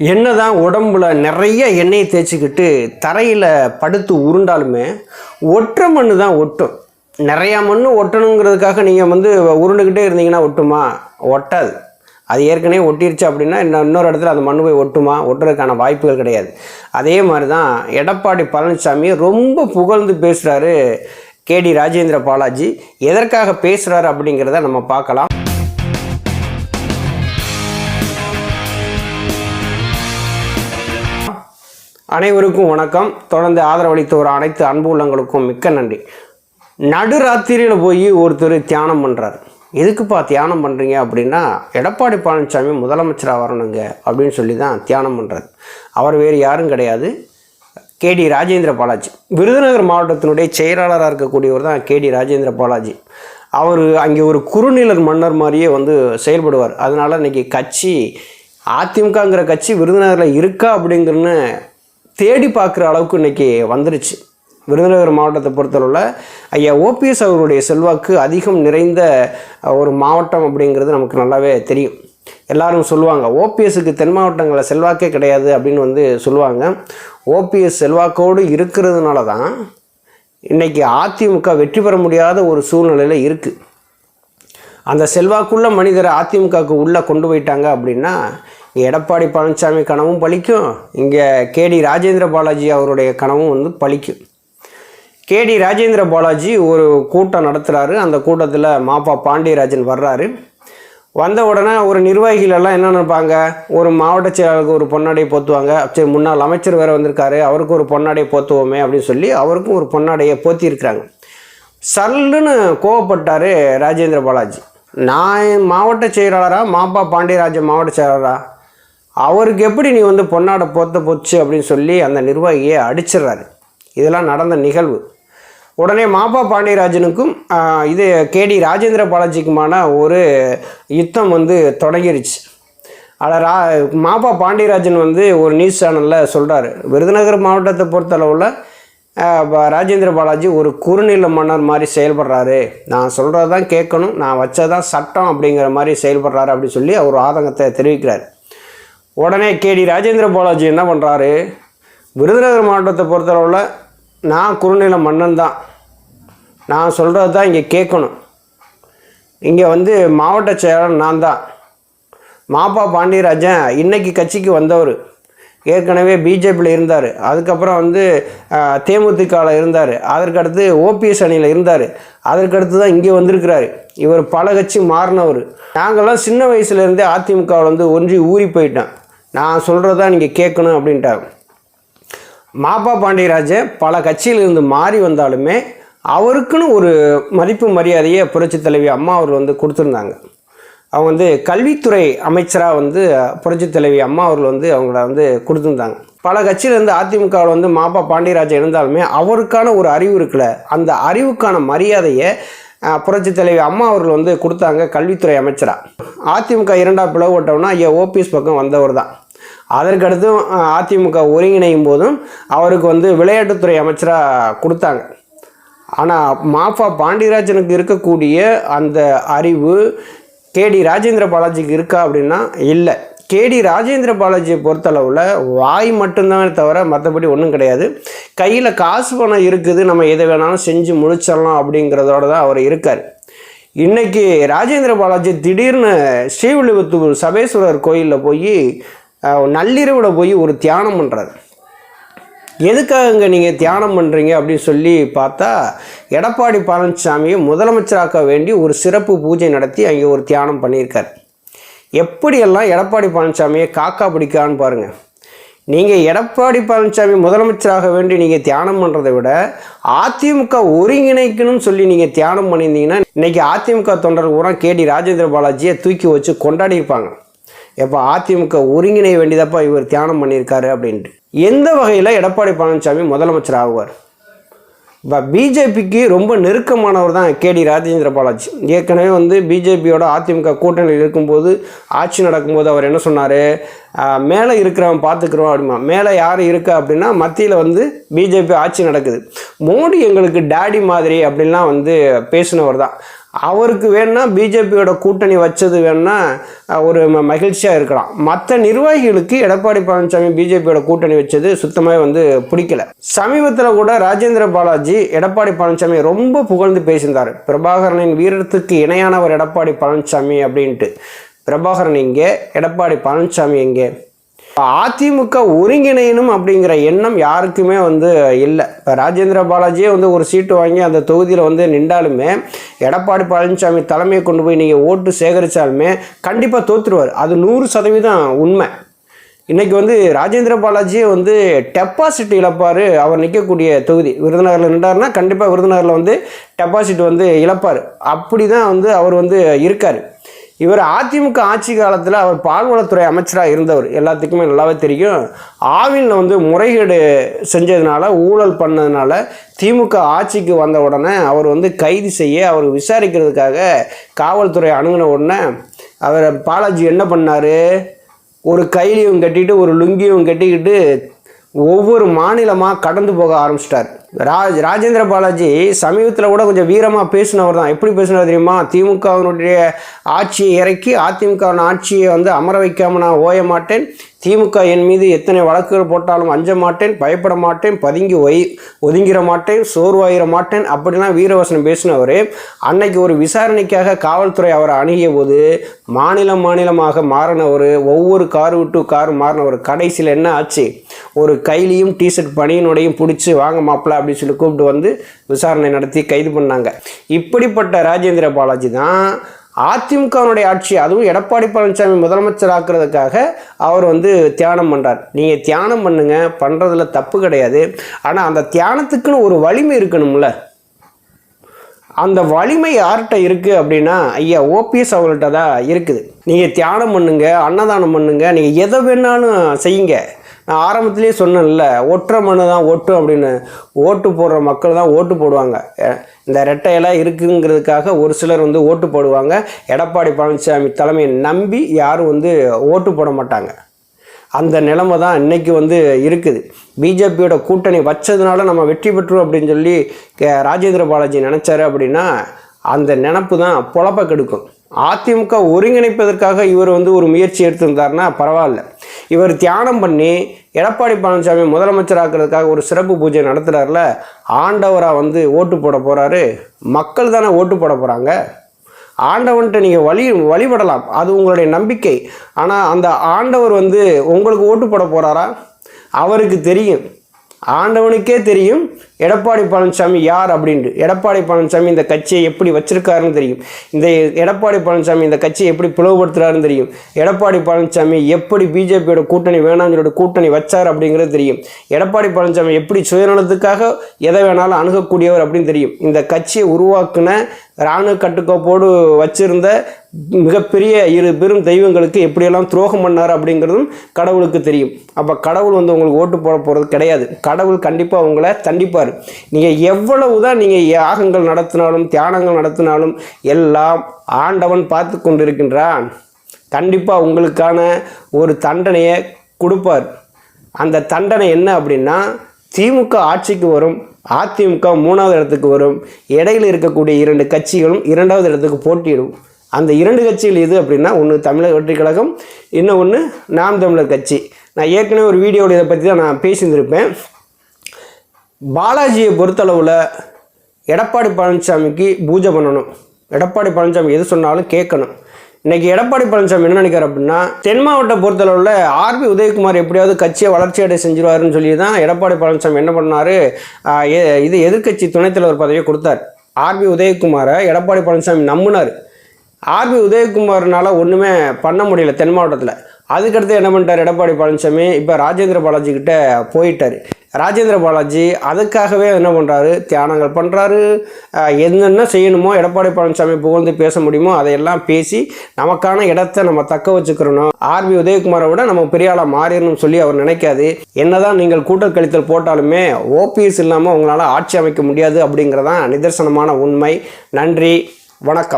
என்னதான் உடம்புல நிறைய எண்ணெய் தேய்ச்சிக்கிட்டு தரையில் படுத்து உருண்டாலுமே ஒற்றை மண்ணு தான் ஒட்டும். நிறையா மண் ஒட்டணுங்கிறதுக்காக நீங்கள் வந்து உருண்டுக்கிட்டே இருந்தீங்கன்னா ஒட்டுமா? ஒட்டாது. அது ஏற்கனவே ஒட்டிருச்சு அப்படின்னா இன்னும் இன்னொரு இடத்துல அந்த மண் போய் ஒட்டுமா? ஒட்டுறதுக்கான வாய்ப்புகள் கிடையாது. அதே மாதிரி தான் எடப்பாடி பழனிசாமி ரொம்ப புகழ்ந்து பேசுகிறாரு கேடி ராஜேந்திர பாலாஜி. எதற்காக பேசுகிறாரு அப்படிங்கிறத நம்ம பார்க்கலாம். அனைவருக்கும் வணக்கம். தொடர்ந்து ஆதரவளித்து வர அனைத்து அன்பு உள்ளங்களுக்கும் மிக்க நன்றி. நடுராத்திரியில் போய் ஒருத்தர் தியானம் பண்ணுறார் எதுக்குப்பா தியானம் பண்ணுறீங்க அப்படின்னா எடப்பாடி பழனிசாமி முதலமைச்சராக வரணுங்க அப்படின்னு சொல்லி தான் தியானம் பண்ணுறாரு அவர் வேறு யாரும் கிடையாது. கேடி ராஜேந்திர பாலாஜி. விருதுநகர் மாவட்டத்தினுடைய செயலாளராக இருக்கக்கூடியவர் தான் கேடி ராஜேந்திர பாலாஜி. அவர் அங்கே ஒரு குறுநிலர் மன்னர் மாதிரியே வந்து செயல்படுவார். அதனால் இன்றைக்கி கட்சி அதிமுகங்கிற கட்சி விருதுநகரில் இருக்கா அப்படிங்கிறன்னு தேடி பார்க்குற அளவுக்கு இன்றைக்கி வந்துருச்சு. விருதுநகர் மாவட்டத்தை பொறுத்தளவில் ஐயா ஓபிஎஸ் அவருடைய செல்வாக்கு அதிகம் நிறைந்த ஒரு மாவட்டம் அப்படிங்கிறது நமக்கு நல்லாவே தெரியும். எல்லாரும் சொல்லுவாங்க ஓபிஎஸ்க்கு தென் மாவட்டங்களில் செல்வாக்கே கிடையாது அப்படின்னு வந்து சொல்லுவாங்க. ஓபிஎஸ் செல்வாக்கோடு இருக்கிறதுனால தான் இன்றைக்கி அதிமுக வெற்றி பெற முடியாத ஒரு சூழ்நிலையில் இருக்குது அந்த செல்வாக்குள்ள மனிதரை அதிமுகவுக்கு உள்ளே கொண்டு போயிட்டாங்க அப்படின்னா எடப்பாடி பழனிசாமி கனவும் பலிக்கும் இங்கே கேடி ராஜேந்திர பாலாஜி அவருடைய கனவும் வந்து பலிக்கும் கேடி ராஜேந்திர பாலாஜி ஒரு கூட்டம் நடத்துகிறாரு அந்த கூட்டத்தில் மாப்பா பாண்டியராஜன் வர்றாரு. வந்த உடனே ஒரு நிர்வாகிகளெல்லாம் என்ன நினைப்பாங்க? ஒரு மாவட்ட செயலாளருக்கு ஒரு பொன்னாடை போத்துவாங்க. சரி முன்னாள் அமைச்சர் வேறு வந்திருக்காரு. அவருக்கு ஒரு பொன்னாடை போத்துவோமே அப்படின்னு சொல்லி அவருக்கும் ஒரு பொன்னாடையை போத்தியிருக்கிறாங்க. சல்லுன்னு கோவப்பட்டார் ராஜேந்திர பாலாஜி. நான் மாவட்ட செயலாளரா? மாப்பா பாண்டியராஜன் மாவட்ட செயலாளராக அவருக்கு எப்படி நீ வந்து பொன்னாடை போத்த போச்சு அப்படின்னு சொல்லி அந்த நிர்வாகியை அடிச்சிடுறாரு. இதெல்லாம் நடந்த நிகழ்வு. உடனே மாப்பா பாண்டியராஜனுக்கும் இது கேடி ராஜேந்திர பாலாஜிக்குமான ஒரு யுத்தம் வந்து தொடங்கிருச்சு. அதில் ரா மாப்பா பாண்டியராஜன் வந்து ஒரு நியூஸ் சேனலில் சொல்கிறாரு விருதுநகர் மாவட்டத்தை பொறுத்தளவில் ராஜேந்திர பாலாஜி ஒரு குறுநில மன்னர் மாதிரி செயல்படுறாரு. நான் சொல்கிறது தான் கேட்கணும். நான் வச்சதான் சட்டம் அப்படிங்கிற மாதிரி செயல்படுறாரு அப்படின்னு சொல்லி அவர் ஆதங்கத்தை தெரிவிக்கிறார். உடனே கேடி ராஜேந்திர பாலாஜி என்ன பண்ணுறாரு விருதுநகர் மாவட்டத்தை பொறுத்தளவில் நான் குறுநில மன்னன் தான். நான் சொல்கிறது தான் இங்கே கேட்கணும். இங்கே வந்து மாவட்ட செயலாளர் நான் தான். மாப்பா பாண்டியராஜன் இன்னைக்கு கட்சிக்கு வந்தவர். ஏற்கனவே பிஜேபியில் இருந்தார். அதுக்கப்புறம் வந்து தேமுதிகவில் இருந்தார். அதற்கடுத்து ஓபிஎஸ் அணியில் இருந்தார். அதற்கடுத்து தான் இங்கே வந்திருக்கிறாரு. இவர் பல கட்சி மாறினவர். நாங்கள்லாம் சின்ன வயசுலேருந்தே அதிமுகவில் வந்து ஒன்றி ஊறி போயிட்டேன் நான் சொல்கிறதா நீங்கள் கேட்கணும் அப்படின்ட்டார். மாப்பா பாண்டியராஜன் பல கட்சியிலிருந்து மாறி வந்தாலுமே அவருக்குன்னு ஒரு மதிப்பு மரியாதையை புரட்சித் தலைவி அம்மா அவர் வந்து கொடுத்துருந்தாங்க. அவங்க வந்து கல்வித்துறை அமைச்சராக வந்து புரட்சி தலைவி அம்மா அவர்கள் வந்து அவங்கள வந்து கொடுத்துருந்தாங்க. பல கட்சியிலேருந்து அதிமுகவில் வந்து மாப்பா பாண்டியராஜன் இருந்தாலுமே அவருக்கான ஒரு அறிவு இருக்குல்ல அந்த அறிவுக்கான மரியாதையை புரட்சி தலைவி அம்மா அவர்கள் வந்து கொடுத்தாங்க கல்வித்துறை அமைச்சராக அதிமுக இரண்டாம் பிளவுபட்டவனா ஐயா ஓபிஎஸ் பக்கம் வந்தவர் தான். அதற்கடுத்தும் அதிமுக ஒருங்கிணையும் போதும் அவருக்கு வந்து விளையாட்டுத்துறை அமைச்சராக கொடுத்தாங்க. ஆனால் மாஃபா பாண்டியராஜனுக்கு இருக்கக்கூடிய அந்த அறிவு கேடி ராஜேந்திர பாலாஜிக்கு இருக்கா அப்படின்னா இல்லை. கேடி ராஜேந்திர பாலாஜியை பொறுத்தளவில் வாய் மட்டும்தான் தவிர மற்றபடி ஒன்றும் கிடையாது. கையில் காசு பணம் இருக்குது நம்ம எதை வேணாலும் செஞ்சு முடிச்சிடலாம் அப்படிங்கிறதோட தான் அவர் இருக்கார். இன்றைக்கி ராஜேந்திர பாலாஜி திடீர்னு ஸ்ரீவில்லிபுத்தூர் சபேஸ்வரர் கோயிலில் போய் நள்ளிரவில் போய் ஒரு தியானம் பண்ணுறாரு எதுக்காகங்க நீங்கள் தியானம் பண்ணுறீங்க அப்படின்னு சொல்லி பார்த்தா எடப்பாடி பழனிசாமியை முதலமைச்சராக்க வேண்டி ஒரு சிறப்பு பூஜை நடத்தி அங்கே ஒரு தியானம் பண்ணியிருக்கார். எப்படியெல்லாம் எடப்பாடி பழனிசாமியை காக்கா பிடிக்கான்னு பாருங்கள் நீங்கள் எடப்பாடி பழனிசாமி முதலமைச்சராக வேண்டி நீங்கள் தியானம் பண்ணுறதை விட அதிமுக ஒருங்கிணைக்கணும்னு சொல்லி நீங்கள் தியானம் பண்ணியிருந்தீங்கன்னா இன்றைக்கி அதிமுக தொண்டர் பூரா கேடி ராஜேந்திர பாலாஜியை தூக்கி வச்சு கொண்டாடியிருப்பாங்க. எப்போ அதிமுக ஒருங்கிணை வேண்டியதப்பா இவர் தியானம் பண்ணியிருக்காரு அப்படின்ட்டு. எந்த வகையில் எடப்பாடி பழனிசாமி முதலமைச்சர் ஆகுவார்? இப்போ பிஜேபிக்கு ரொம்ப நெருக்கமானவர் தான் கேடி ராஜேந்திர பாலாஜி. ஏற்கனவே வந்து பிஜேபியோட அதிமுக கூட்டணியில் இருக்கும்போது ஆட்சி நடக்கும்போது அவர் என்ன சொன்னார்? மேலே இருக்கிறவன் பார்த்துக்குறோம் அப்படிமா. மேலே யார் இருக்கா அப்படின்னா மத்தியில் வந்து பிஜேபி ஆட்சி நடக்குது. மோடி எங்களுக்கு டேடி மாதிரி அப்படின்லாம் வந்து பேசினவர் தான். அவருக்கு வேணா பிஜேபியோட கூட்டணி வச்சது வேணா ஒரு மகிழ்ச்சியாக இருக்கலாம். மற்ற நிர்வாகிகளுக்கு எடப்பாடி பழனிசாமி பிஜேபியோட கூட்டணி வச்சது சுத்தமாக வந்து பிடிக்கல. சமீபத்தில் கூட ராஜேந்திர பாலாஜி எடப்பாடி பழனிசாமி ரொம்ப புகழ்ந்து பேசியிருந்தார். பிரபாகரனின் வீரத்துக்கு இணையானவர் எடப்பாடி பழனிசாமி அப்படின்ட்டு. பிரபாகரன் எங்கே? எடப்பாடி பழனிசாமி எங்கே? அதிமுக ஒருங்கிணையணும் அப்படிங்கிற எண்ணம் யாருக்குமே வந்து இல்லை. இப்போ ராஜேந்திர பாலாஜியே வந்து ஒரு சீட்டு வாங்கி அந்த தொகுதியில் வந்து நின்றாலுமே எடப்பாடி பழனிசாமி தலைமையை கொண்டு போய் நீங்கள் ஓட்டு சேகரித்தாலுமே கண்டிப்பாக தோற்றுருவார் அது நூறு சதவீதம் உண்மை. இன்றைக்கி வந்து ராஜேந்திர பாலாஜியே வந்து டெபாசிட் இழப்பார். அவர் நிற்கக்கூடிய தொகுதி விருதுநகரில் நின்றாருன்னா கண்டிப்பாக விருதுநகரில் வந்து டெபாசிட் வந்து இழப்பார். அப்படி தான் வந்து அவர் வந்து இருக்கார். இவர் அதிமுக ஆட்சி காலத்தில் அவர் பால்வளத்துறை அமைச்சராக இருந்தவர். எல்லாத்துக்குமே நல்லாவே தெரியும். ஆவினில் வந்து முறைகேடு செஞ்சதுனால ஊழல் பண்ணதுனால திமுக ஆட்சிக்கு வந்த உடனே அவர் வந்து கைது செய்ய அவர் விசாரிக்கிறதுக்காக காவல்துறை அணுகின உடனே அவர் பாலாஜி என்ன பண்ணார்? ஒரு கைலியும் கட்டிட்டு ஒரு லுங்கியும் கட்டிக்கிட்டு ஒவ்வொரு மாநிலமாக கடந்து போக ஆரம்பிச்சிட்டார். ராஜ் ராஜேந்திர பாலாஜி சமீபத்தில் கூட கொஞ்சம் வீரமாக பேசினவர் தான். எப்படி பேசினார் தெரியுமா? திமுகவினுடைய ஆட்சியை இறக்கி அதிமுகவின் ஆட்சியை வந்து அமர வைக்காமல் நான் ஓய மாட்டேன். திமுக என் மீது எத்தனை வழக்குகள் போட்டாலும் அஞ்ச மாட்டேன் பயப்பட மாட்டேன் பதுங்கி ஒய் ஒதுங்கிற மாட்டேன் சோர்வாயிர மாட்டேன் அப்படிலாம் வீரவசனம் பேசினவர். அன்னைக்கு ஒரு விசாரணைக்காக காவல்துறை அவரை அணுகிய போது மாநிலம் மாநிலமாக மாறினவர் ஒவ்வொரு கார் விட்டு கார் மாறினவர் கடைசியில் என்ன ஆச்சு? ஒரு கைலியும் டிஷர்ட் பனியனோடையும் பிடிச்சி வாங்க மாப்பிள்ள அப்படின்னு சொல்லி கூப்பிட்டு வந்து விசாரணை நடத்தி கைது பண்ணாங்க. இப்படிப்பட்ட ராஜேந்திர பாலாஜி தான் அதிமுகவினுடைய ஆட்சி அதுவும் எடப்பாடி பழனிசாமி முதலமைச்சர் ஆக்குறதுக்காக அவர் வந்து தியானம் பண்ணுறார் நீங்கள் தியானம் பண்ணுங்க பண்ணுறதுல தப்பு கிடையாது. ஆனால் அந்த தியானத்துக்குன்னு ஒரு வலிமை இருக்கணும்ல. அந்த வலிமை யார்கிட்ட இருக்குது அப்படின்னா ஐயா ஓபிஎஸ் அவங்கள்ட்ட தான் இருக்குது. நீங்கள் தியானம் பண்ணுங்கள் அன்னதானம் பண்ணுங்க நீங்கள் எதை வேணாலும் செய்யுங்க. நான் ஆரம்பத்துலேயே சொன்னேன்ல ஒற்றை மனு தான் ஓட்டு அப்படின்னு. ஓட்டு போடுற மக்கள் தான் ஓட்டு போடுவாங்க. இந்த ரெட்டையெல்லாம் இருக்குங்கிறதுக்காக ஒரு சிலர் வந்து ஓட்டு போடுவாங்க. எடப்பாடி பழனிசாமி தலைமையை நம்பி யாரும் வந்து ஓட்டு போட மாட்டாங்க. அந்த நிலைமை தான் இன்னைக்கு வந்து இருக்குது. பிஜேபியோட கூட்டணி வச்சதுனால நம்ம வெற்றி பெற்றோம் அப்படின்னு சொல்லி ராஜேந்திர பாலாஜி நினச்சாரு அப்படின்னா அந்த நினப்பு தான் பொழப்ப கெடுக்கும். அதிமுக ஒருங்கிணைப்பதற்காக இவர் வந்து ஒரு முயற்சி எடுத்திருந்தாருன்னா பரவாயில்ல. இவர் தியானம் பண்ணி எடப்பாடி பழனிசாமி முதலமைச்சராக்கிறதுக்காக ஒரு சிறப்பு பூஜை நடத்துகிறாருல ஆண்டவராக வந்து ஓட்டு போட போகிறாரு மக்கள் தானே ஓட்டு போட போகிறாங்க ஆண்டவன்ட்டு நீங்கள் வழி வழிபடலாம். அது உங்களுடைய நம்பிக்கை. ஆனால் அந்த ஆண்டவர் வந்து உங்களுக்கு ஓட்டு போட போகிறாரா அவருக்கு தெரியும். ஆண்டவனுக்கே தெரியும் எடப்பாடி பழனிசாமி யார் அப்படின்ட்டு. எடப்பாடி பழனிசாமி இந்த கட்சியை எப்படி வச்சிருக்காருன்னு தெரியும். இந்த எடப்பாடி பழனிசாமி இந்த கட்சியை எப்படி பிளவுபடுத்துறாருன்னு தெரியும். எடப்பாடி பழனிசாமி எப்படி பிஜேபியோட கூட்டணி வேணாம்னு சொல்லிட்டு கூட்டணி வச்சார் அப்படிங்கிறது தெரியும். எடப்பாடி பழனிசாமி எப்படி சுயநலத்துக்காக எதை வேணாலும் அணுகக்கூடியவர் அப்படின்னு தெரியும். இந்த கட்சியை உருவாக்குன இராணுவ கட்டுக்கோப்போடு வச்சிருந்த மிகப்பெரிய இரு பெரும் தெய்வங்களுக்கு எப்படியெல்லாம் துரோகம் பண்ணார் அப்படிங்கிறதும் கடவுளுக்கு தெரியும். அப்போ கடவுள் வந்து உங்களுக்கு ஓட்டு போட போகிறது கிடையாது. கடவுள் கண்டிப்பாக உங்களை தண்டிப்பார். நீங்கள் எவ்வளவு தான் நீங்கள் யாகங்கள் நடத்தினாலும் தியானங்கள் நடத்தினாலும் எல்லாம் ஆண்டவன் பார்த்து கொண்டிருக்கின்றான். கண்டிப்பாக உங்களுக்கான ஒரு தண்டனையை கொடுப்பார். அந்த தண்டனை என்ன அப்படின்னா திமுக ஆட்சிக்கு வரும். அதிமுக மூணாவது இடத்துக்கு வரும். இடையில இருக்கக்கூடிய இரண்டு கட்சிகளும் இரண்டாவது இடத்துக்கு போட்டியிடும். அந்த இரண்டு கட்சிகள் எது அப்படின்னா ஒன்று தமிழக வெற்றிக் கழகம் இன்னும் ஒன்று நாம் தமிழர் கட்சி. நான் ஏற்கனவே ஒரு வீடியோவில் இதை பற்றி தான் நான் பேசியிருந்திருப்பேன். பாலாஜியை பொறுத்தளவில் எடப்பாடி பழனிசாமிக்கு பூஜை பண்ணணும். எடப்பாடி பழனிசாமி எது சொன்னாலும் கேட்கணும். இன்னைக்கு எடப்பாடி பழனிசாமி என்ன நினைக்கிறார் அப்படின்னா தென் மாவட்ட பொறுத்தளவில் ஆர்பி உதயகுமார் எப்படியாவது கட்சியை வளர்ச்சி அடைய செஞ்சிருவாருன்னு சொல்லி தான் எடப்பாடி பழனிசாமி என்ன பண்ணாரு? எ- இது எதிர்கட்சி துணைத் தலைவர் பதவியை கொடுத்தார். ஆர்பி உதயகுமாரை எடப்பாடி பழனிசாமி நம்பினார். ஆர்பி உதயகுமார்னால ஒன்றுமே பண்ண முடியல தென் மாவட்டத்தில். அதுக்கடுத்து என்ன பண்ணிட்டார் எடப்பாடி பழனிசாமி? இப்போ ராஜேந்திர பாலாஜி கிட்ட போயிட்டார். ராஜேந்திர பாலாஜி அதுக்காகவே என்ன பண்ணுறாரு தியானங்கள் பண்ணுறாரு என்னென்ன செய்யணுமோ எடப்பாடி பழனிசாமி புகழ்ந்து பேச முடியுமோ அதையெல்லாம் பேசி நமக்கான இடத்த நம்ம தக்க வச்சுக்கிறணும் ஆர்பி உதயகுமாரை விட நம்ம பெரிய ஆளாக மாறிடணும்னு சொல்லி அவர் நினைக்காது. என்னதான் நீங்கள் கூட்டல் கழித்தல் போட்டாலுமே ஓபிஎஸ் இல்லாமல் உங்களால் ஆட்சி அமைக்க முடியாது அப்படிங்கிறதான் நிதர்சனமான உண்மை. நன்றி. வணக்கம்.